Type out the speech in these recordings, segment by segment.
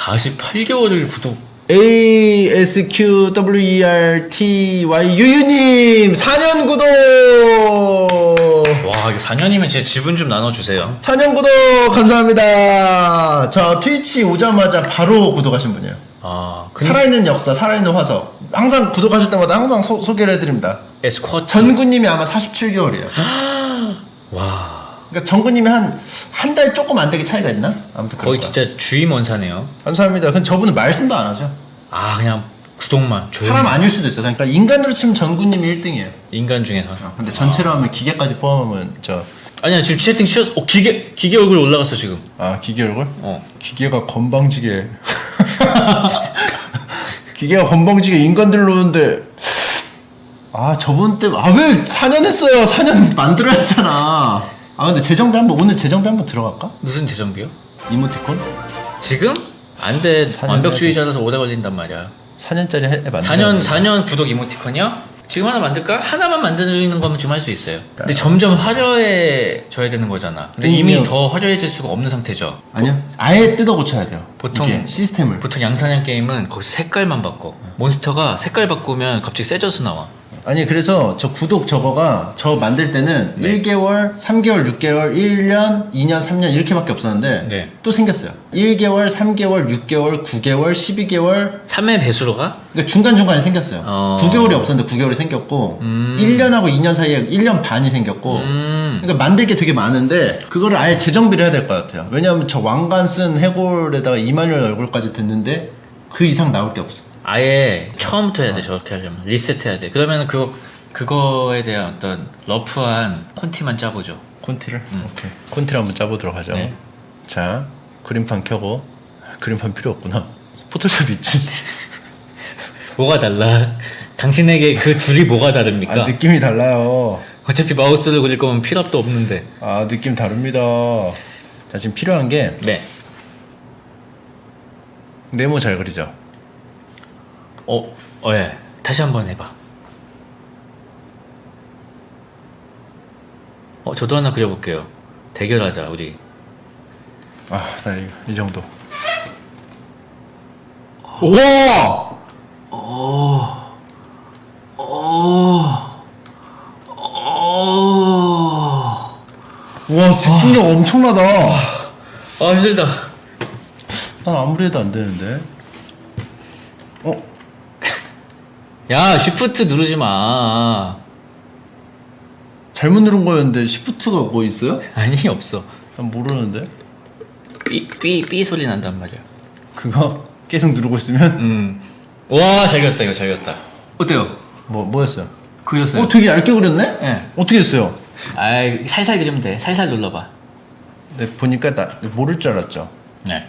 48개월을 구독. A S Q W E R T Y 유유님 4년 구독. 와, 이거 4년이면 제 지분 좀 나눠주세요. 4년 구독 감사합니다. 저 트위치 오자마자 바로 구독하신 분이에요. 아, 그 살아있는 역사, 살아있는 화석. 항상 구독하실 때마다 항상 소, 소개를 해드립니다. 에스쿼트. 전구님이 아마 47개월이에요. 와, 그러니까 전구님이 한 한 달 조금 안 되게 차이가 있나? 아무튼 거의 거야. 진짜 주임 원사네요. 감사합니다. 근데 저분은 말씀도 안 하죠. 아, 그냥 구독만. 조용히. 사람 아닐 수도 있어. 그러니까 인간으로 치면 전구님이 1등이에요. 인간 중에서. 근데 전체로 하면 기계까지 포함하면 저 아니야, 지금 채팅 쉬었어. 어, 기계, 기계 얼굴 올라갔어, 지금. 아 기계 얼굴? 어. 기계가 건방지게 기계가 건방지게 인간들로 오는데 아 저번 때아왜 4년 했어요 4년 만들어야 했잖아 아 근데 재정비 한번 오늘 재정비 한번 들어갈까? 무슨 재정비요? 이모티콘? 지금? 안 돼. 4년 완벽주의자라서 오래 걸린단 말이야. 4년짜리 해, 만들어 4년, 4년 구독 이모티콘이요? 지금 하나 만들까? 하나만 만드는 거면 좀할수 있어요. 근데 점점 화려해져야 되는 거잖아. 근데 이미. 더 화려해질 수가 없는 상태죠. 아니요 아예 뜯어 고쳐야 돼요 보통- 시스템을 보통 양산형 게임은 거기서 색깔만 바꿔. 몬스터가 색깔 바꾸면 갑자기 세져서 나와. 아니 그래서 저 구독 저거가 저 만들 때는 네. 1개월, 3개월, 6개월, 1년, 2년, 3년 이렇게밖에 없었는데 네. 또 생겼어요. 1개월, 3개월, 6개월, 9개월, 12개월 3회 배수로 가? 그러니까 중간중간에 생겼어요. 어. 9개월이 없었는데 9개월이 생겼고 음. 1년하고 2년 사이에 1년 반이 생겼고 음. 그러니까 만들 게 되게 많은데 그거를 아예 재정비를 해야 될 것 같아요. 왜냐하면 저 왕관 쓴 해골에다가 이마nuel 얼굴까지 됐는데 그 이상 나올 게 없어. 아예 처음부터 해야 돼, 저렇게 하려면. 리셋해야 돼. 그러면 그거, 그거에 대한 어떤 러프한 콘티만 짜보죠. 콘티를? 오케이. 콘티를 한번 짜보도록 하죠. 음. 네. 자, 그림판 켜고. 그림판 필요 없구나. 포토샵 있지. 뭐가 달라? 당신에게 그 둘이 뭐가 다릅니까? 아, 느낌이 달라요. 어차피 마우스를 굴릴 거면 필요도 없는데. 아, 느낌 다릅니다. 자, 지금 필요한 게 네. 네모 잘 그리죠? 어, 어, 예. 다시 한번 해봐. 어, 저도 하나 그려볼게요. 대결하자, 우리. 아, 나 이, 이 정도. 와! 어, 어, 어. 와, 집중력 엄청나다. 아, 힘들다. 난 아무리 해도 안 되는데. 어? 야, 쉬프트 누르지 마. 잘못 누른 거였는데 시프트가 뭐 있어요? 아니, 없어. 난 모르는데. 삐, 삐, 삐 소리 난단 말이야. 그거 계속 누르고 있으면 음. 와, 잘 그렸다, 이거 잘 그렸다. 어때요? 뭐 뭐였어요? 그렸어요? 어, 되게 얇게 그렸네? 네. 어떻게 했어요? 아이, 살살 그리면 돼. 살살 눌러봐. 네, 보니까 나 모를 줄 알았죠. 네.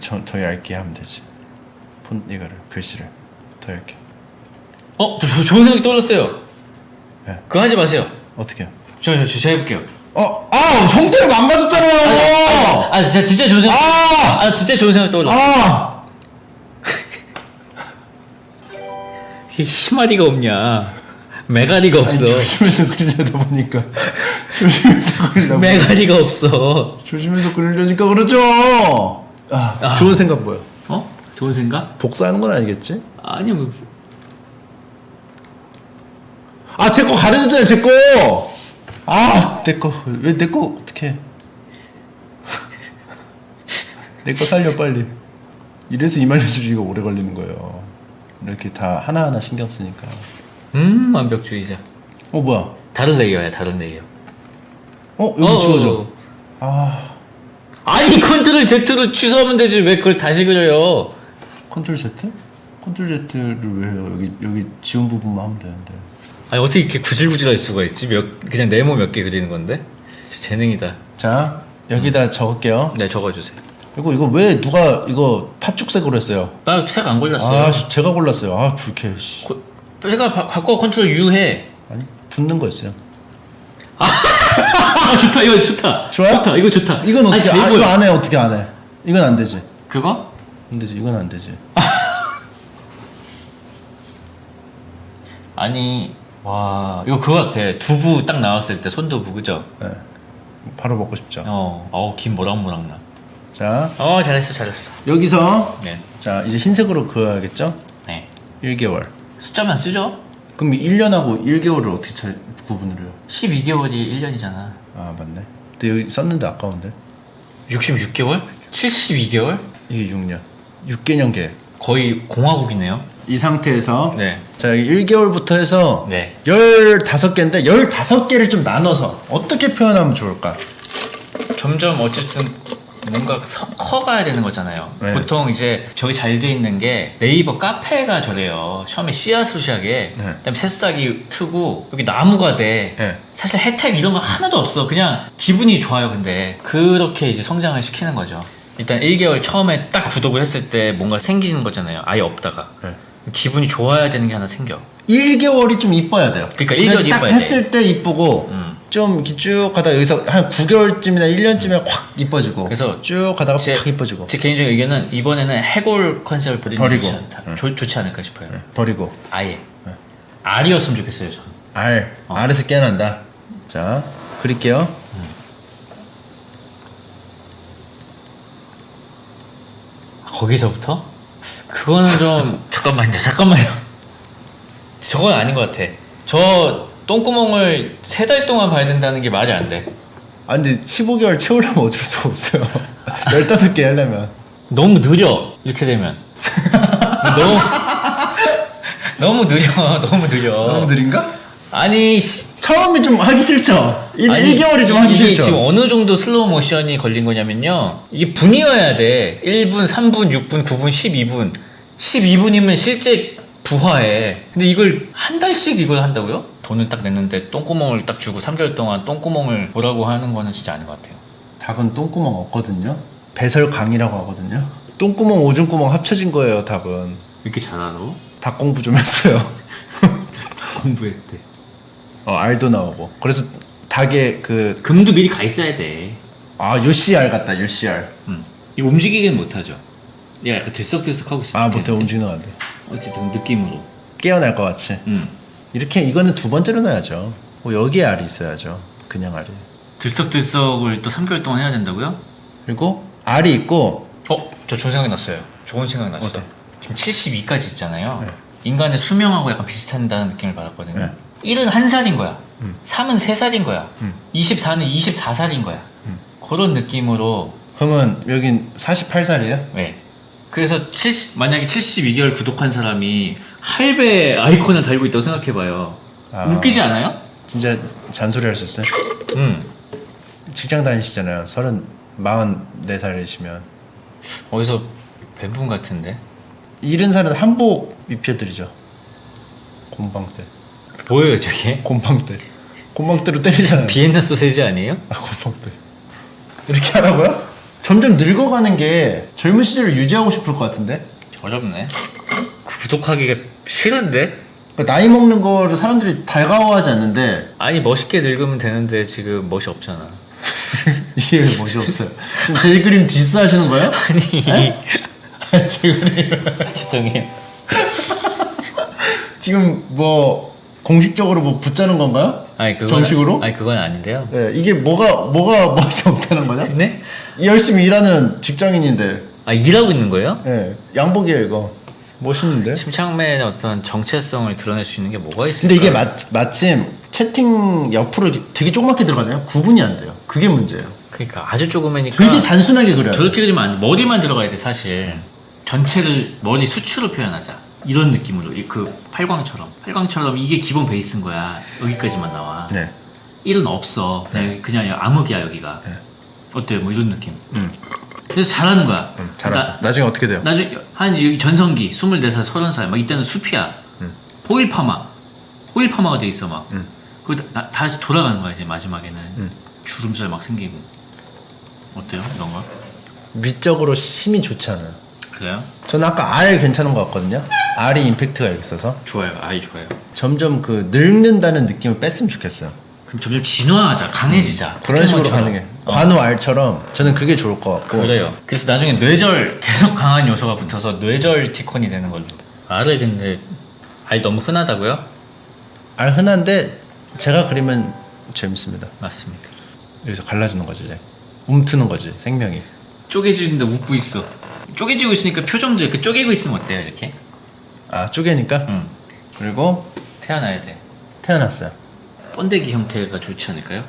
더, 더 얇게 하면 되지. 폰 이거를 글씨를 더 얇게. 어, 저, 저 좋은 생각이 떠올랐어요. 네. 그거 하지 마세요. 어떻게요? 저, 저, 저, 제가 해볼게요. 어, 아, 형 때문에 망가졌잖아요. 아, 아, 진짜, 진짜 좋은 생각. 아! 아, 진짜 좋은 생각 떠올랐어. 아, 이 희마리가 없냐. 메가리가 아니, 없어. 조심해서 그리려다 보니까 조심해서 그리려다 보니까 메가리가 없어. 조심해서 그리려니까 그러죠. 아, 아. 좋은 생각 뭐야? 어? 좋은 생각? 복사하는 건 아니겠지? 아니, 뭐. 아, 제 거 가려졌잖아요, 제 거. 아, 내 거. 왜 내 거 어떻게? 내 거 살려 빨리. 이래서 이말려주기가 오래 걸리는 거예요. 이렇게 다 하나하나 신경 쓰니까. 음, 완벽주의자. 어, 뭐야? 다른 레이어야, 다른 레이어. 어, 여기 어, 지워져. 어. 아, 아니, 컨트롤 Z로 취소하면 되지. 왜 그걸 다시 그려요? 컨트롤 Z? 컨트롤 Z를 왜 해요? 여기, 여기 지운 부분만 하면 되는데. 아니, 어떻게 이렇게 구질구질할 수가 있지? 몇, 그냥 네모 몇 개 그리는 건데? 진짜 재능이다. 자, 여기다 적을게요. 네, 적어주세요. 이거, 이거 왜 누가 이거 팥죽색으로 했어요? 나 색 안 골랐어요. 아, 씨, 제가 골랐어요. 아, 불쾌, 씨. 고- 제가 바, 바꿔 컨트롤 U 해. 아니, 붙는 거였어요. 아 좋다 이거 좋다. 좋아요? 좋다 이거 좋다. 이건 어떻게, 아니, 아, 이거 안 해, 어떻게 안 해? 이건 안 되지. 그거? 안 되지, 이건 안 되지. 아니 와 이거 그거 같아. 두부 딱 나왔을 때 손두부 그죠? 네. 바로 먹고 싶죠. 어, 어우 김 모락모락 나. 자, 어 잘했어 잘했어. 여기서 네. 자 이제 흰색으로 그어야겠죠? 네. 1개월. 숫자만 쓰죠? 그럼 1년하고 1개월을 어떻게 차, 구분을 해요? 12개월이 1년이잖아. 아 맞네. 근데 여기 썼는데 아까운데. 66개월? 72개월? 이게 6년. 6개년 계획. 거의 공화국이네요. 이 상태에서 네. 자 여기 1개월부터 해서 네. 15개인데 15개를 좀 나눠서 어떻게 표현하면 좋을까? 점점 어쨌든 뭔가 서- 커가야 되는 거잖아요. 네. 보통 이제 저기 잘 돼 있는 게 네이버 카페가 저래요. 처음에 씨앗으로 시작해. 네. 그다음에 새싹이 트고 여기 나무가 돼. 네. 사실 혜택 이런 거 하나도 없어. 그냥 기분이 좋아요. 근데 그렇게 이제 성장을 시키는 거죠. 일단 1개월 처음에 딱 구독을 했을 때 뭔가 생기는 거잖아요. 아예 없다가. 네. 기분이 좋아야 되는 게 하나 생겨. 1개월이 좀 이뻐야 돼요. 그러니까 그래서 1개월이 딱 이뻐야 했을 때 이쁘고 음. 좀 이렇게 쭉 가다가 여기서 한 9개월쯤이나 1년쯤에 확 이뻐지고 그래서 쭉 가다가 제- 확 이뻐지고 제 개인적인 의견은 이번에는 해골 컨셉을 버리는 게. 좋지, 않다. 응. 좋- 좋지 않을까 싶어요. 버리고 아예. 알이었으면 좋겠어요, 저는. 알 어. 알에서 깨어난다. 자 그릴게요. 거기서부터? 그거는 좀 잠깐만요, 잠깐만요. 저건 아닌 것 같아. 저 똥구멍을 세 달 동안 봐야 된다는 게 말이 안 돼. 아 근데 15개월 채우려면 어쩔 수가 없어요. 15개 하려면 너무 느려 이렇게 되면 너무 너무 느려, 너무 느려. 너무 느린가? 아니 씨, 처음이 좀 하기 싫죠. 1, 아니, 1개월이 좀 하기 이게 싫죠. 지금 어느 정도 슬로우 모션이 걸린 거냐면요. 이게 분이어야 돼. 1분, 3분, 6분, 9분, 12분. 12분이면 실제 부화해. 근데 이걸 한 달씩 이걸 한다고요? 돈을 딱 냈는데 똥구멍을 딱 주고 3개월 동안 똥구멍을 보라고 하는 거는 진짜 아닌 것 같아요. 닭은 똥구멍 없거든요. 배설강이라고 하거든요. 똥구멍 오줌구멍 합쳐진 거예요. 닭은 이렇게 잘 알아? 닭 공부 좀 했어요. 공부했대. 어, 알도 나오고. 그래서 닭의 그, 금도 미리 가 있어야 돼. 아, 요씨알 같다, 요씨알. 음. 이거 움직이긴 못하죠. 얘가 약간 들썩들썩 하고 있어. 아, 못해, 움직이는 안 돼. 어쨌든 느낌으로. 깨어날 것 같이. 음. 이렇게, 이거는 두 번째로 넣어야죠. 뭐 여기에 알이 있어야죠. 그냥 알이. 들썩들썩을 또 3개월 동안 해야 된다고요? 그리고 알이 있고, 어? 저 좋은 생각이 났어요. 좋은 생각이 났어. 어때? 지금 72까지 있잖아요. 네. 인간의 수명하고 약간 비슷한다는 느낌을 받았거든요. 네. 1은 1살인 거야. 음. 3은 3살인 거야. 음. 24는 24살인 거야. 음. 그런 느낌으로 그러면 여긴 48살이에요? 네. 그래서 70, 만약에 72개월 구독한 사람이 할배 아이콘을 달고 있다고 생각해봐요. 아. 웃기지 않아요? 진짜 잔소리 할 수 있어요? 응. 직장 다니시잖아요. 서른, 44살이시면. 어디서 뵌 분 같은데? 일흔 살은 한복 입혀드리죠. 곰방 때. 보여요, 저게? 곰방 때. 곰방 때로 때리잖아요. 비엔나 소세지 아니에요? 아, 곰방 때. 이렇게 하라고요? 점점 늙어가는 게 젊은 시절을 유지하고 싶을 것 같은데? 어렵네. 구독하기가 싫은데? 그러니까 나이 먹는 거를 사람들이 달가워하지 않는데 아니 멋있게 늙으면 되는데 지금 멋이 없잖아. 이게 왜 멋이 없어요. 지금 제 그림 디스 하시는 거예요? 아니 제 그림. 죄송해요. 지금 뭐 공식적으로 뭐 붙자는 건가요? 아니 그건 정식으로? 아니 그건 아닌데요. 네, 이게 뭐가 뭐가 멋이 없다는 거죠? 네? 열심히 일하는 직장인인데, 아 일하고 있는 거예요? 예, 양복이에요 이거. 멋있는데? 심창맨의 어떤 정체성을 드러낼 수 있는 게 뭐가 있을까? 근데 이게 마, 마침 채팅 옆으로 되게 조그맣게 들어가잖아요. 구분이 안 돼요. 그게 문제예요. 그러니까 아주 조그매니까 되게 단순하게 그려요. 저렇게 그리면 안 돼. 머리만 들어가야 돼 사실. 전체를 머리 수치로 표현하자. 이런 느낌으로 이 그 팔광처럼 팔광처럼 이게 기본 베이스인 거야. 여기까지만 나와. 네. 1은 없어. 그냥, 그냥 암흑이야 여기가. 네. 어때요? 뭐 이런 느낌. 음, 그래서 잘하는 거야. 음, 잘했어. 나, 나중에 어떻게 돼요? 나중에 한 여기 전성기 24살 30살 막 이때는 숲이야 음. 호일 파마 호일 파마가 돼 있어 막 음. 그 다, 다시 돌아가는 거야 이제 마지막에는 음. 주름살 막 생기고 어때요 이런 거 미적으로 힘이 좋지 않아요. 그래요 저는 아까 R 괜찮은 것 같거든요. R이 임팩트가 있어서 좋아요 아이 좋아요 점점 그 늙는다는 느낌을 뺐으면 좋겠어요. 그럼 점점 진화하자 강해지자 그런 식으로 포켓몬처럼. 어, 관우 R처럼 저는 그게 좋을 것 같고 그래요 그래서 나중에 뇌절 계속 강한 요소가 붙어서 뇌절 티콘이 되는 걸로 알을 근데 아이 너무 흔하다고요 R 흔한데 제가 그리면 재밌습니다. 맞습니다 여기서 갈라지는 거지 이제 움트는 거지 생명이. 쪼개지는데 웃고 있어. 쪼개지고 있으니까 표정도 이렇게 쪼개고 있으면 어때요, 이렇게? 아 쪼개니까 응. 그리고 태어나야 돼. 태어났어요 번데기 형태가 좋지 않을까요?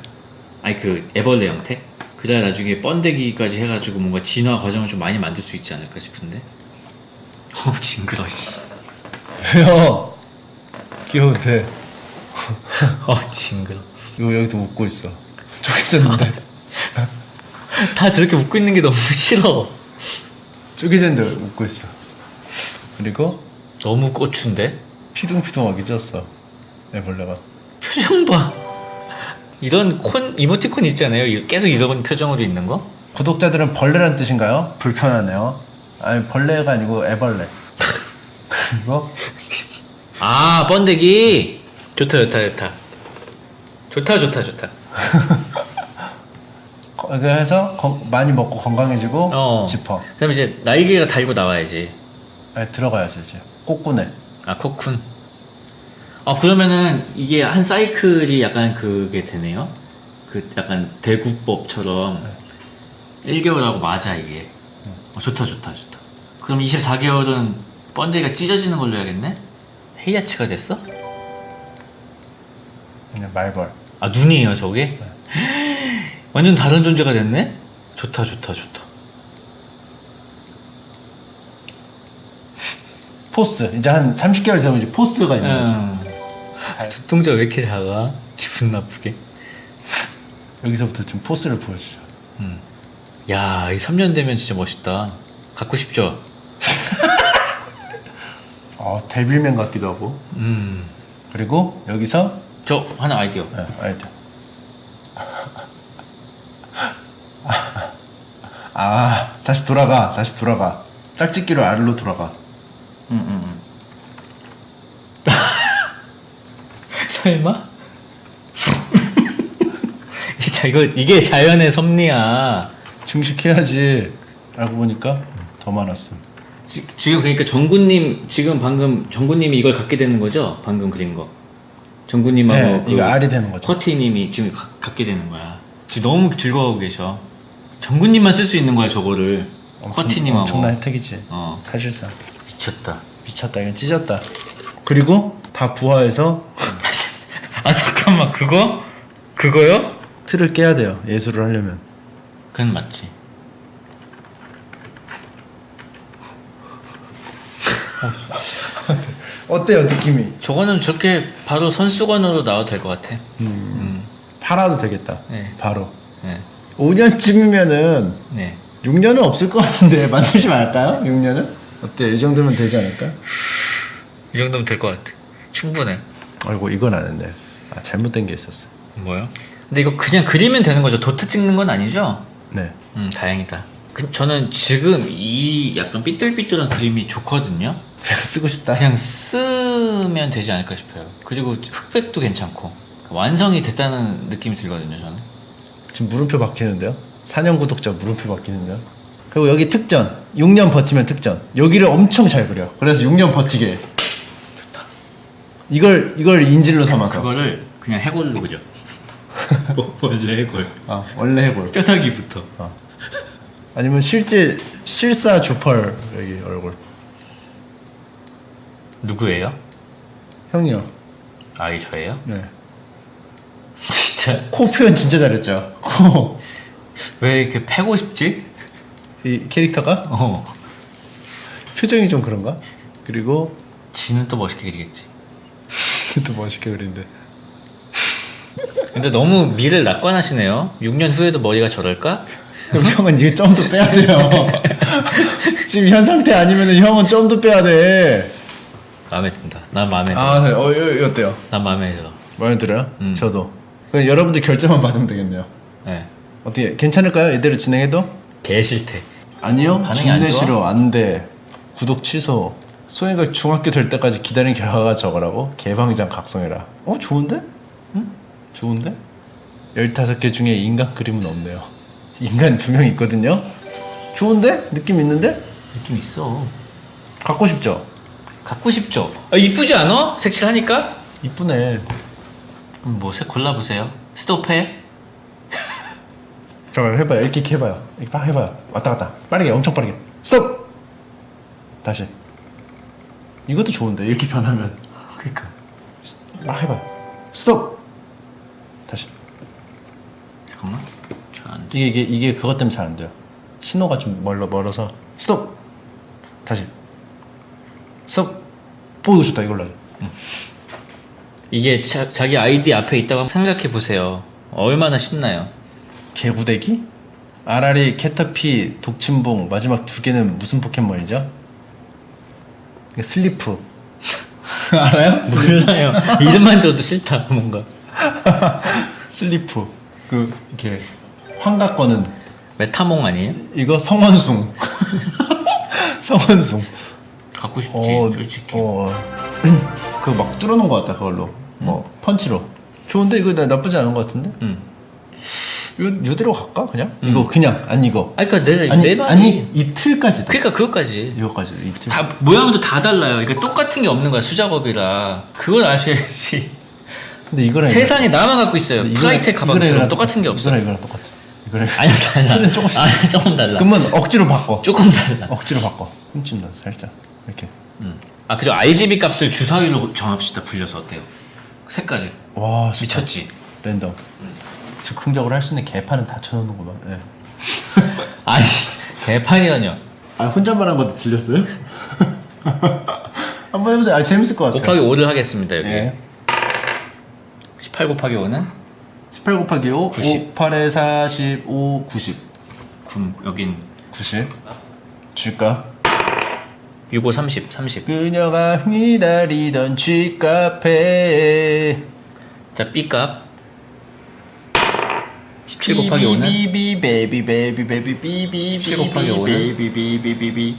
아니 그 애벌레 형태? 그래야 나중에 번데기까지 해가지고 뭔가 진화 과정을 좀 많이 만들 수 있지 않을까 싶은데. 어 징그러. 씨. 왜요 귀여운데 어 징그러. 이거 여기도 웃고 있어 쪼개졌는데 다 저렇게 웃고 있는 게 너무 싫어. 쪼개졌는데 웃고 있어 그리고 너무 고추인데? 피둥피둥하게 쪘어 애벌레가 표정 봐. 이런 콘 이모티콘 있잖아요. 이- 계속 이런 표정으로 있는 거. 구독자들은 벌레란 뜻인가요? 불편하네요 아니 벌레가 아니고 애벌레 그리고 아 번데기. 좋다 좋다 좋다. 좋다 좋다 좋다. 거- 그래서 건- 많이 먹고 건강해지고 어. 짚어 그다음에 이제 날개가 달고 나와야지. 아니, 들어가야지 이제 꼬꾸네 아 코쿤. 아 그러면은 이게 한 사이클이 약간 그게 되네요. 그 약간 대구법처럼 1개월하고 맞아 이게. 어, 좋다 좋다 좋다. 그럼 24개월은 번데기가 찢어지는 걸로 해야겠네? 헤이아치가 됐어? 그냥 말벌 아 눈이에요 저게? 완전 다른 존재가 됐네? 좋다 좋다 좋다. 포스 이제 한 30개월 되면 이제 포스가 있는 거지 음. 두통자 왜 이렇게 작아? 기분 나쁘게. 여기서부터 좀 포스를 보여주죠 음. 야, 이 3년 되면 진짜 멋있다. 갖고 싶죠? 어, 데빌맨 같기도 하고 음. 그리고 여기서 저 하나 아이디어. 네, 아이들 아 다시 돌아가 다시 돌아가 짝짓기로 아래로 돌아가 응응응 설마? 자, 이거, 이게 자연의 섭리야. 증식해야지 알고 보니까 더 많았음 지, 지금 그러니까 정구님, 지금 방금 정구님이 이걸 갖게 되는 거죠? 방금 그린 거. 정구님하고 네, 이거 알이 되는 거죠. 커티님이 지금 가- 갖게 되는 거야. 지금 너무 즐거워하고 계셔. 정구님만 쓸 수 있는 거야, 저거를. 엄청- 커티님하고. 엄청난 혜택이지 어, 사실상 미쳤다. 미쳤다 이건 찢었다 그리고 다 부화해서 아, 잠깐만, 그거? 그거요? 틀을 깨야 돼요 예술을 하려면 그건 맞지. 어때요 느낌이 저거는 저렇게 바로 선수건으로 나와도 될 것 같아. 팔아도 되겠다 네. 바로 네. 5년쯤이면은 네. 6년은 없을 것 같은데 만들지 말까요? 6년은? 어때요? 이 정도면 되지 않을까? 이 정도면 될 것 같아. 충분해. 아이고 이건 안 했네 아 잘못된 게 있었어 뭐요? 근데 이거 그냥 그리면 되는 거죠? 도트 찍는 건 아니죠? 네 음, 다행이다. 그, 저는 지금 이 약간 삐뚤삐뚤한 그림이 좋거든요? 그냥 쓰고 싶다 그냥 쓰면 되지 않을까 싶어요. 그리고 흑백도 괜찮고. 완성이 됐다는 느낌이 들거든요, 저는. 지금 물음표 바뀌는데요 4년 구독자 물음표 바뀌는데요 그리고 여기 특전 6년 버티면 특전 여기를 엄청 잘 그려 그래서 6년 버티게 해. 이걸 이걸 인질로 삼아서 그거를 그냥 해골로 그죠? 뭐, 원래 해골. 아 원래 해볼 뼈다귀부터. 어. 아니면 실제 실사 주펄 여기 얼굴 누구예요? 형이요 아, 이 저예요? 네. 진짜. 코 표현 진짜 잘했죠 코. 왜 이렇게 패고 싶지? 이 캐릭터가 어. 표정이 좀 그런가? 그리고 지는 또 멋있게 그리겠지. 또 멋있게 그린데 근데 너무 미를 낙관하시네요. 6년 후에도 머리가 저럴까? 그럼 형은 이게 좀 더 빼야 돼요 지금 현 상태 아니면 형은 좀 더 빼야 돼 마음에 든다. 난 마음에 들어. 아, 네. 어, 이거, 이거 어때요? 난 마음에 들어. 마음에 들어요? 음. 저도 그럼 여러분들 결제만 받으면 되겠네요 네. 어떻게 괜찮을까요? 이대로 진행해도? 개 싫대. 아니요 반응이 안 진내 좋아? 싫어 안 돼 구독 취소 소희가 중학교 될 때까지 기다린 결과가 저거라고? 개방장 각성해라 어 좋은데? 응? 좋은데? 15개 중에 인간 그림은 없네요 인간 두 명 있거든요 좋은데? 느낌 있는데? 느낌 있어. 갖고 싶죠? 갖고 싶죠? 아, 이쁘지 않아? 색칠하니까? 이쁘네 그럼 뭐색 골라보세요. 스톱해? 잠깐 해봐요. 이렇게 해봐요. 이렇게 막 해봐요. 왔다 갔다. 빠르게, 엄청 빠르게. 스톱! 다시. 이것도 좋은데, 이렇게 변하면. 그러니까. 막 해봐요. 스톱! 다시. 잠깐만. 잘안 돼. 이게, 이게, 이게 그것 때문에 잘 안 돼요. 신호가 좀 멀어, 멀어서. 스톱! 다시. 스톱! 오, 좋다, 이걸로 하자. 이게 자, 자기 아이디 앞에 있다고 생각해 보세요. 얼마나 신나요. 개구대기? 아라리, 캐터피, 독침봉, 마지막 두 개는 무슨 포켓몬이죠? 이게 슬리프. 알아요? 몰라요. 이름만 들어도 싫다, 뭔가. 슬리프. 그, 이렇게, 환각 거는, 메타몽 아니에요? 이거 성원숭. 성원숭. 갖고 싶지, 어, 솔직히. 어. 그거 막 뚫어놓은 것 같다, 그걸로. 뭐, 펀치로. 좋은데, 이거 나- 나쁘지 않은 것 같은데? 응. 요, 요대로 갈까, 그냥? 음. 이거 그냥, 아니, 이거. 아니, 그니까 내가, 아니, 내 말이. 아니, 이 틀까지다. 그니까 그것까지. 이거까지, 이 틀. 다, 모양도 다 달라요. 그러니까 똑같은 게 없는 거야, 수작업이라. 그걸 아셔야지. 근데 이거랑. 세상에 나만 갖고 있어요. 이거랑 가방처럼 똑같은 게 없어. 이거랑 이거랑 똑같아. 이거랑. 아니야, 달라. 틀은 조금씩. 아니, 조금 달라. 그러면 억지로 바꿔. 조금 달라. 억지로 바꿔. 흠집나, 살짝. 이렇게. 음. 아, 그리고 RGB 값을 주사위로 정합시다, 불려서 어때요? 색깔이. 와. 미쳤지? 랜덤. 즉흥적으로 할 수 있는 개판은 다 쳐놓는구만. 예. 아니, 개판이라뇨. 아, 혼잣말 한 것도 들렸어요? 한번 해보세요. 아, 재밌을 것 같아요. 곱하기 5를 하겠습니다, 여기. 예. 18 곱하기 5는 18 곱하기 5, 90. 5, 8에 45, 90. 9, 여긴 90. 줄까? 6, 5, 30, 30. 그녀가 기다리던 쥐카페. 자, B값. 17 곱하기 5는 비비 베이비 베이비 베이비 비비 17 곱하기 5는? 베이비 비비 비비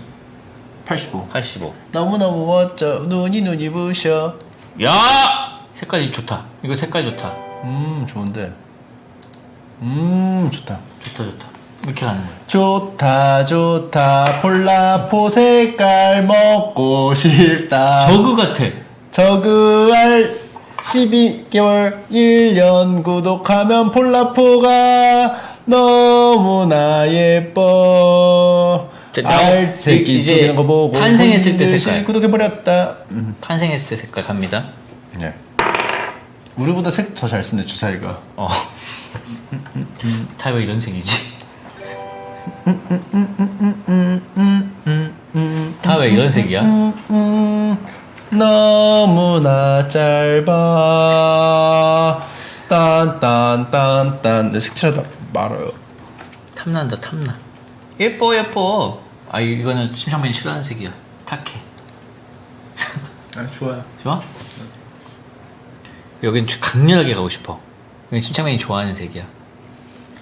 85 85. 너무너무 멋져 눈이 눈이 부셔 야! 색깔이 좋다. 이거 색깔 좋다. 음 좋은데 음 좋다 좋다, 좋다. 이렇게 가는 거야. 좋다 좋다 폴라포 색깔 먹고 싶다 저그 같아. 저그알 12개월 1년 구독하면 폴라포가 너무나 예뻐 알새끼 이제 거 보고 탄생했을 때 색깔. 구독해버렸다 음. 탄생했을 때 색깔 갑니다. 네. 우리보다 색 더 잘 쓰네 주사위가 어. 다왜 이런 색이지? 다 왜 이런 색이야? 음, 너무나 짧아 딴딴딴딴 내 색칠하다 말아요 탐난다, 탐나. 예뻐, 예뻐. 아, 이거는 심상맨이 싫어하는 색이야. 탁해. 아 좋아요 좋아? 여긴 좀 강렬하게 가고 싶어. 여긴 심창맨이 좋아하는 색이야.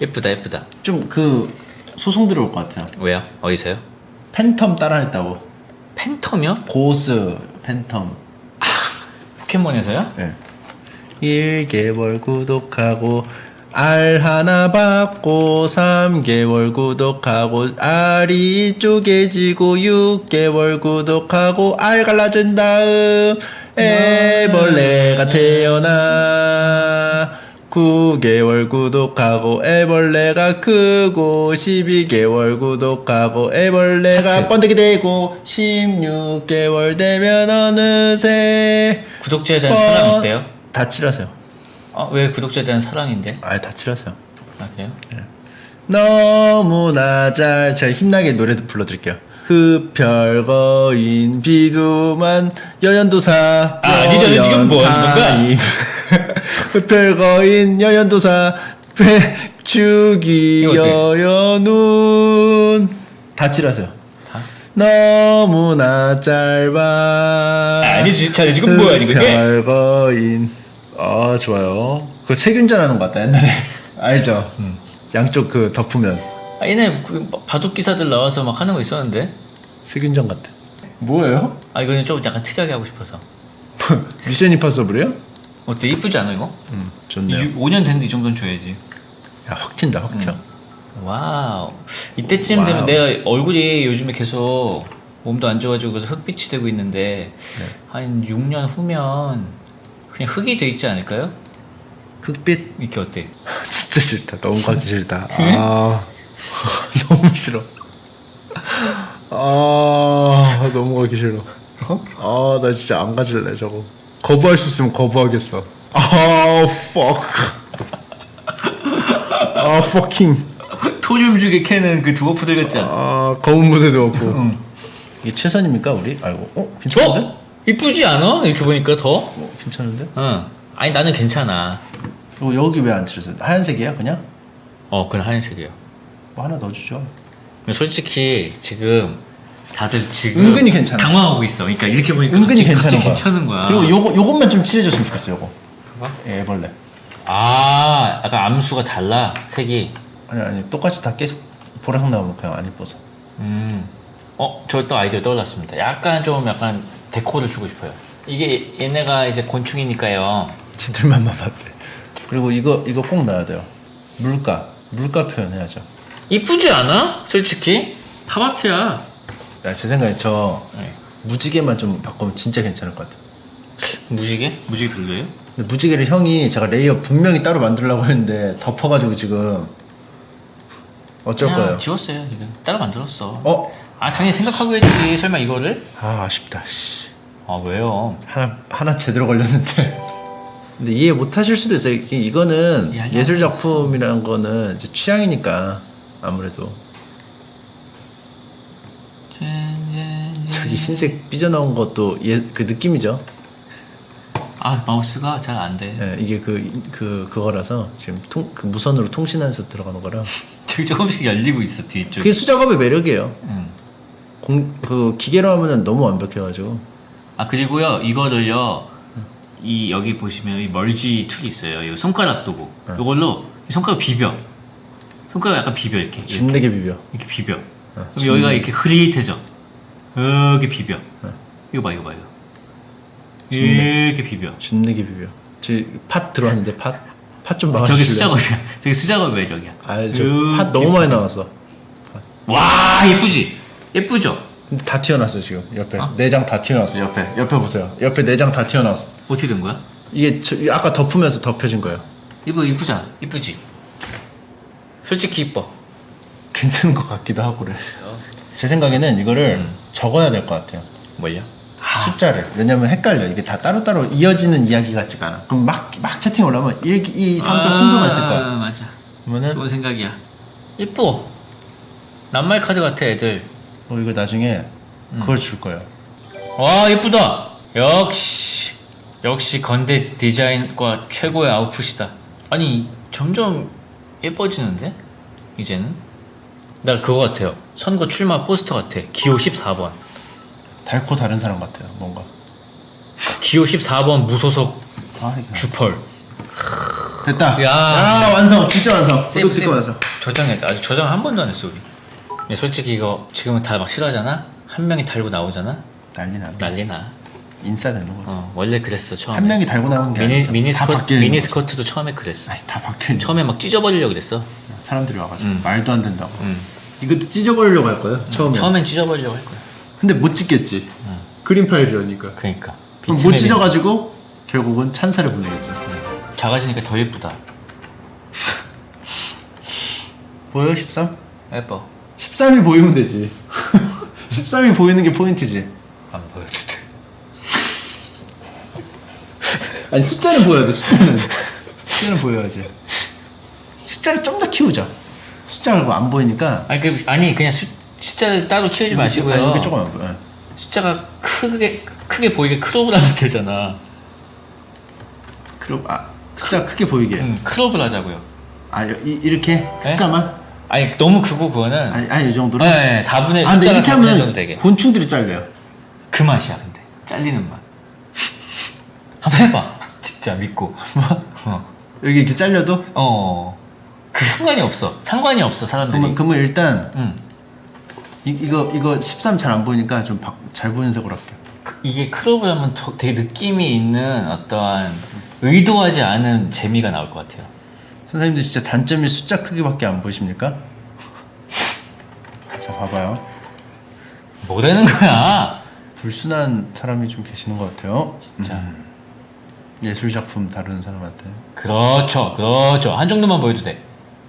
예쁘다, 예쁘다. 좀 그 소송 들어올 것 같아요 왜요? 어디서요? 팬텀 따라했다고 팬텀이요? 고스 팬텀 포켓몬에서요? 예. 1개월 구독하고 알 하나 받고 3개월 구독하고 알이 쪼개지고 6개월 구독하고 알 갈라진 다음 애벌레가 태어나 9개월 구독하고 애벌레가 크고 12개월 구독하고 애벌레가. 번데기 되고 16개월 되면 어느새 구독자에 대한 어. 사랑 어때요? 다 칠하세요. 아, 왜 구독자에 대한 사랑인데? 아예 다 칠하세요. 아, 그래요? 너무나 잘 제가 힘나게 노래도 불러드릴게요. 흡혈거인 비두만 여연도사 아, 아니죠. 지금 뭐 하는 건가? 여연타임. 흡혈거인 여연도사 어때? 여연운 다 칠하세요. 다? 너무나 짧아 아, 아니지. 자, 지금 뭐야, 이거? 예? 별거인 아 좋아요 그 세균전 하는 것 같다 옛날에 알죠 양쪽 그 덮으면 아, 옛날에 그 바둑 기사들 나와서 막 하는 거 있었는데? 세균전 같아 뭐예요? 아, 이거는 좀 약간 특이하게 하고 싶어서. 미션 임파서블이요? 어때? 이쁘지 않아, 이거? 음 좋네요 5년 됐는데 이 정도는 줘야지. 야, 확 튄다 확 튀어 와우. 이때쯤 와우. 되면 내가 얼굴이 요즘에 계속 몸도 안 좋아지고 그래서 흑빛이 되고 있는데 네. 한 6년 후면 그냥 흑이 돼 있지 않을까요? 흑빛 이렇게 어때? 진짜 싫다. 너무 가기 싫다. 아 너무 싫어. 아 너무 가기 싫어. 아 나 진짜 안 가질래 저거. 거부할 수 있으면 거부하겠어. 아 fuck. 아 fucking. 토듐 죽에 캐는 그 드워프들 같지 않아? 아 검은 무쇠도 없고. 이게 최선입니까 우리? 아이고 어 괜찮은데? 어? 이쁘지 않아? 이렇게 보니까 더? 어, 괜찮은데? 응. 아니 나는 괜찮아. 어, 여기 왜 안 칠했어요? 하얀색이야 그냥? 어, 그건 하얀색이야. 뭐 하나 넣어주죠. 솔직히 지금 다들 지금 은근히 괜찮아. 당황하고 있어. 그러니까 이렇게 보니까 은근히 갑자기, 괜찮은 갑자기 거야. 괜찮은 거야. 그리고 요거 요것만 좀 칠해줬으면 좋겠어 요거. 봐봐. 예, 애벌레. 아, 약간 암수가 달라 색이. 아니 아니 똑같이 다 계속 보라색 나오면 그냥 안 이뻐서. 음. 어, 저 또 아이디어 떠올랐습니다. 약간 좀 약간 데코를 주고 싶어요. 이게 얘네가 이제 곤충이니까요. 지들만만 봤대. 그리고 이거 이거 꼭 넣어야 돼요. 물가 물가 표현해야죠. 이쁘지 않아? 솔직히 팝아트야. 야, 제 생각에 저 네. 무지개만 좀 바꾸면 진짜 괜찮을 것 같아. 무지개? 무지개 별로예요? 근데 무지개를 형이 제가 레이어 분명히 따로 만들려고 했는데 덮어가지고 지금 어쩔 그냥 거예요? 지웠어요. 이거 따로 만들었어. 어? 아 당연히 생각하고 했지. 설마 이거를? 아 아쉽다. 씨. 아 왜요? 하나 하나 제대로 걸렸는데. 근데 이해 못 하실 수도 있어요. 이- 이거는 이해하지 예술 작품이라는 거는 이제 취향이니까 아무래도 저기 흰색 삐져나온 것도 예, 그 느낌이죠. 아 마우스가 잘 안 돼. 예, 이게 그, 그 그거라서 지금 통, 그 무선으로 통신해서 들어가는 거라. 되게 조금씩 열리고 있어 뒤쪽. 그게 수작업의 매력이에요. 응. 공, 그 기계로 하면은 너무 완벽해가지고. 아 그리고요 이거를요 이 여기 보시면 이 멀지 툴이 있어요. 이 손가락 도구. 네. 이걸로 이 손가락 비벼. 손가락 약간 비벼 이렇게. 이렇게, 준내게 비벼. 이렇게 비벼. 어, 그럼 여기가 이렇게 흐릿해져. 이렇게 비벼. 네. 이거 봐 이거 봐 이거. 준내- 이렇게 비벼. 준내게 비벼. 저팥 들어왔는데 팥? 팥좀 저기 막아주실래요? 수작업이야. 저기 수작업 왜 저기야? 아, 이렇게 저팥 너무 많이 나왔어. 와 예쁘지? 예쁘죠? 근데 다 튀어나왔어 지금 옆에 어? 내장 다 튀어나왔어 옆에 옆에 보세요 옆에 내장 다 튀어나왔어 어떻게 된 거야? 이게 저- 아까 덮으면서 덮여진 거예요 이거 이쁘잖아. 이쁘지? 솔직히 이뻐. 괜찮은 것 같기도 하고 그래 제 생각에는 이거를 음. 적어야 될 것 같아요 뭘요? 숫자를 왜냐면 헷갈려 이게 다 따로따로 이어지는 이야기 같지가 않아 그럼 막, 막 채팅 올라오면 1, 2, 3, 4 순서가 있을 거야 아, 맞아. 그러면은 좋은 생각이야. 이뻐. 낱말 카드 같아 애들. 어, 이거 나중에 음. 그걸 줄 거예요 와 이쁘다. 역시 역시 건대 디자인과 최고의 아웃풋이다. 아니 점점 예뻐지는데 이제는 나 그거 같아요. 선거 출마 포스터 같아. 기호 14번. 달코 다른 사람 같아요 뭔가 기호 14번 무소속 아 이게 주펄. 됐다 야. 아 완성 진짜 완성 구독 찍고. 완성 저장했다. 아직 저장 한 번도 안 했어 우리. 야, 솔직히 이거 지금은 다 막 싫어하잖아. 한 명이 달고 나오잖아. 난리 나 난리나. 인싸 되는 거지 어, 원래 그랬어 처음에. 한 명이 달고 나오는 게 미니 아니죠. 미니 다 스커트 미니. 스커트도 처음에 그랬어. 아니 다 있는 처음에 막 찢어버리려 고 그랬어. 거지. 사람들이 와가지고 음. 말도 안 된다고 음. 이것도 찢어버리려고 할 거예요 처음에 처음엔 찢어버리려고 할 거야. 근데 못 찢겠지 그림 파일이라니까 그러니까. 그럼 못 비트맵이 찢어가지고 결국은 찬사를 보내겠죠 작아지니까 더 예쁘다. 보여요 13? 예뻐. 13이 보이면 되지 13이 보이는 게 포인트지 안 보여도 돼. 아니 숫자는 보여야 돼 숫자는 숫자는 보여야지 숫자를 좀 더 키우자 숫자가 안 보이니까 아니 그 아니 그냥 수, 숫자를 따로 키우지 마시고요. 아니, 이게 조금 안 보여 예. 숫자가 크게 크게 보이게 크롭을 하면 되잖아. 그럼 아 숫자 크게 보이게 응, 크롭을 하자고요. 아 이, 이렇게 숫자만 아니 너무 크고 그거는 아니 아니 이 정도로 네, 4분의 아 근데 숫자가 이렇게 4분의 정도 하면 되게. 곤충들이 잘려요 그 맛이야 근데 잘리는 맛. 한번 해봐. 진짜 믿고. 어. 여기 이렇게 잘려도 어. 그 상관이 없어. 상관이 없어 사람들이. 그러면, 그러면 일단 응. 이, 이거 이거 13 잘 안 보이니까 좀 잘 보이는 색으로 할게요 그- 이게 크롭을 하면 더- 되게 느낌이 있는 어떠한 의도하지 않은 재미가 나올 것 같아요. 선생님들 진짜 단점이 숫자 크기밖에 안 보이십니까? 자 봐봐요 뭐라는 거야? 불순한 사람이 좀 계시는 것 같아요 자, 예술 작품 다루는 사람한테. 그렇죠, 그렇죠. 한 정도만 보여도 돼.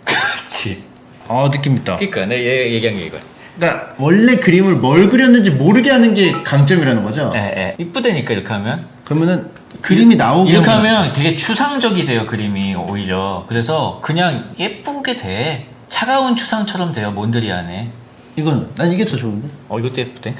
그렇지. 아 느낌 있다. 그러니까 내가 얘- 얘기한 게 이거야. 그러니까 원래 그림을 뭘 그렸는지 모르게 하는 게 강점이라는 거죠. 예, 예. 이쁘다니까 이렇게 하면. 그러면은 그림이 나오게 이렇게 하면- 하면 되게 추상적이 돼요 그림이 오히려. 그래서 그냥 예쁘게 돼. 차가운 추상처럼 돼요 몬드리안에. 이건 난 이게 더 좋은데. 어 이것도 예쁘대.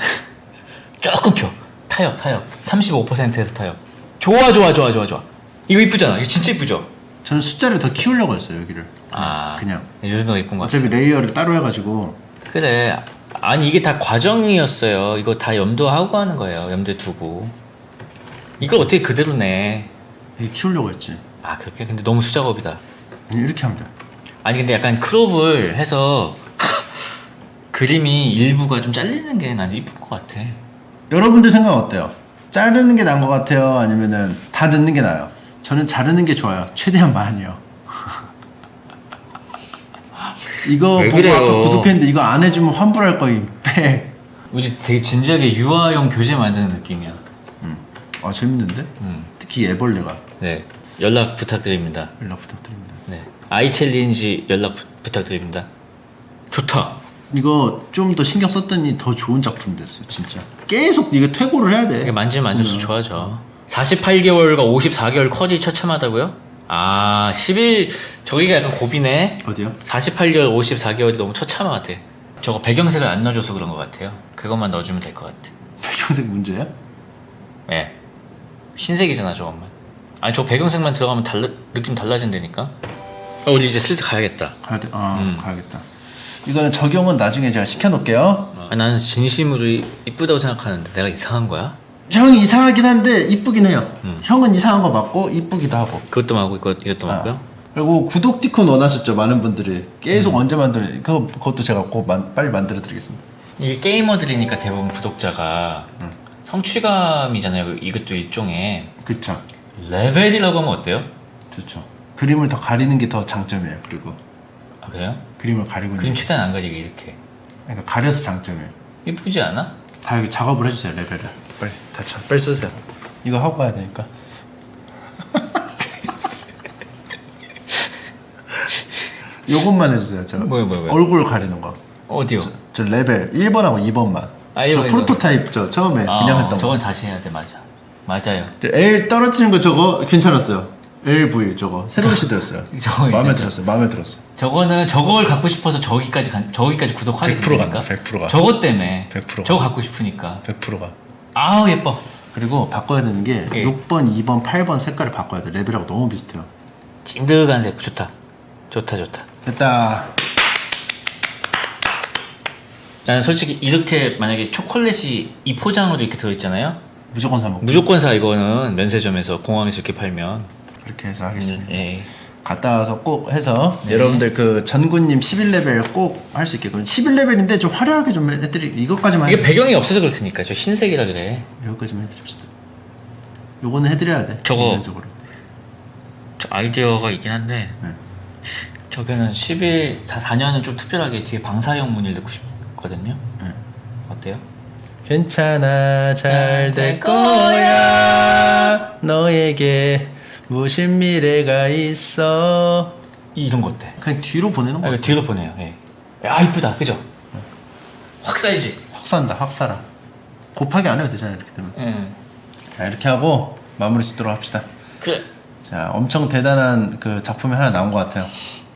조금 켜. 타협 타협. 35%에서 타협. 좋아 좋아 좋아 좋아 좋아. 이거 이쁘잖아. 이거 진짜 이쁘죠. 저는 숫자를 더 키우려고 했어요 여기를. 아 그냥. 요즘 더 이쁜 것 같아. 어차피 레이어를 따로 해가지고 그래. 아니 이게 다 과정이었어요. 이거 다 염두하고 하는 거예요. 염두에 두고. 이걸 어떻게 그대로 내? 이게 키우려고 했지. 아 그렇게? 근데 너무 수작업이다. 그냥 이렇게 하면 돼. 아니 근데 약간 크롭을 해서 그림이 일부가 좀 잘리는 게 난 이쁠 것 같아. 여러분들 생각 어때요? 자르는 게 나은 것 같아요? 아니면은 다 넣는 게 나아요? 저는 자르는 게 좋아요. 최대한 많이요. 이거 왜 보고 그래요? 아까 구독했는데 이거 안 해주면 환불할 거임. 빼. 우리 되게 진지하게 유아용 교재 만드는 느낌이야. 음. 아 재밌는데? 음. 특히 애벌레가 네. 연락 부탁드립니다. 연락 부탁드립니다. 네. 아이 챌린지 연락 부, 부탁드립니다. 좋다. 이거 좀 더 신경 썼더니 더 좋은 작품 됐어 진짜. 계속 이게 퇴고를 해야 돼. 이게 만지면 만질수록 좋아져. 48개월과 54개월 컷이 처참하다고요? 아, 10일, 저기가 약간 고비네. 어디요? 48개월, 54개월이 너무 처참하대. 저거 배경색을 안 넣어줘서 그런 것 같아요. 그것만 넣어주면 될 것 같아. 배경색 문제야? 예. 흰색이잖아, 저것만. 아니, 저 배경색만 들어가면 달라, 느낌 달라진다니까? 어, 우리 이제 슬슬 가야겠다. 가야 돼. 아 음. 가야겠다. 이거는 적용은 나중에 제가 시켜놓을게요. 아, 나는 진심으로 이- 이쁘다고 생각하는데 내가 이상한 거야? 형이 이상하긴 한데 이쁘긴 해요. 음. 형은 이상한 거 맞고 이쁘기도 하고. 그것도 맞고 이것, 이것도 아. 맞고요? 그리고 구독 티콘 원하셨죠 많은 분들이 계속 음. 언제 만들 그거 그것도 제가 꼭 만- 빨리 만들어 드리겠습니다. 이게 게이머들이니까 대부분 구독자가 음. 성취감이잖아요. 이것도 일종의 그쵸. 레벨이라고 하면 어때요? 좋죠. 그림을 더 가리는 게 더 장점이에요. 그리고 아 그래요? 그림을 가리고 그림 있는 게. 최대한 안 가리게 이렇게 그러니까 가려서 장점이에요. 이쁘지 않아? 다 여기 작업을 해주세요 레벨을. 빨리 다 차, 빨리 쓰세요. 이거 하고 가야 되니까. 요것만 해주세요. 저 뭐요, 뭐요, 뭐요? 얼굴 가리는 거. 어디요? 저, 저 레벨 1번하고 2번만. 아, 저 이거, 이거. 프로토타입 저 처음에 아, 그냥 했던 거. 저건 다시 해야 돼 맞아. 맞아요. 저 L 떨어뜨리는 거 저거 괜찮았어요. LV 저거 새로운 시대였어요. 저거 마음에. 들었어요. 마음에 들었어. 저거는 저걸 갖고 싶어서 저기까지 간, 저기까지 구독하게 100% 되니까. 간다, 100% 가. 저것 때문에. 100% 가. 저거 갖고 싶으니까. 100%가. 아우 예뻐. 그리고 바꿔야 되는 게 예. 6번, 2번, 8번 색깔을 바꿔야 돼. 레벨하고 너무 비슷해요. 찐득한 색 좋다. 좋다 좋다. 됐다. 나는 솔직히 이렇게 만약에 초콜릿이 이 포장으로 이렇게 들어있잖아요. 무조건 사 먹고 무조건 사 이거는 면세점에서 공항에서 이렇게 팔면. 그렇게 해서 하겠습니다. 예. 갔다 와서 꼭 해서 네. 여러분들 그 전구님 11레벨 꼭 할 수 있게끔 11레벨인데 좀 화려하게 좀 해드리 이것까지만 이게 해 배경이 없어서 그렇으니까 저 흰색이라 그래. 여기까지만 해드립시다. 요거는 해드려야 돼. 저거. 기본적으로. 저 아이디어가 있긴 한데 네. 저기는 11, 4년은 좀 특별하게 뒤에 방사형 무늬를 넣고 싶거든요. 네. 어때요? 괜찮아 잘될될 거야 너에게 무슨 미래가 있어 이런 거 어때? 그냥 뒤로 보내는 아, 거야 이거 뒤로 보내요. 예. 야 이쁘다, 그죠? 확 쌓이지. 확 산다 확 살아 곱하기 안 해도 되잖아 이렇게 되면 예. 자 이렇게 하고 마무리 짓도록 합시다 그래. 자 엄청 대단한 그 작품이 하나 나온 것 같아요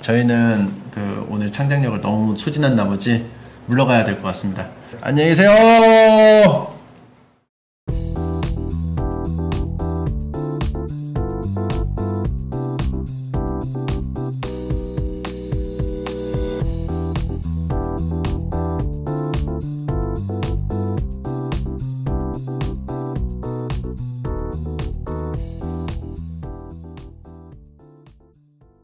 저희는 그 오늘 창작력을 너무 소진한 나머지 물러가야 될 것 같습니다 안녕히 계세요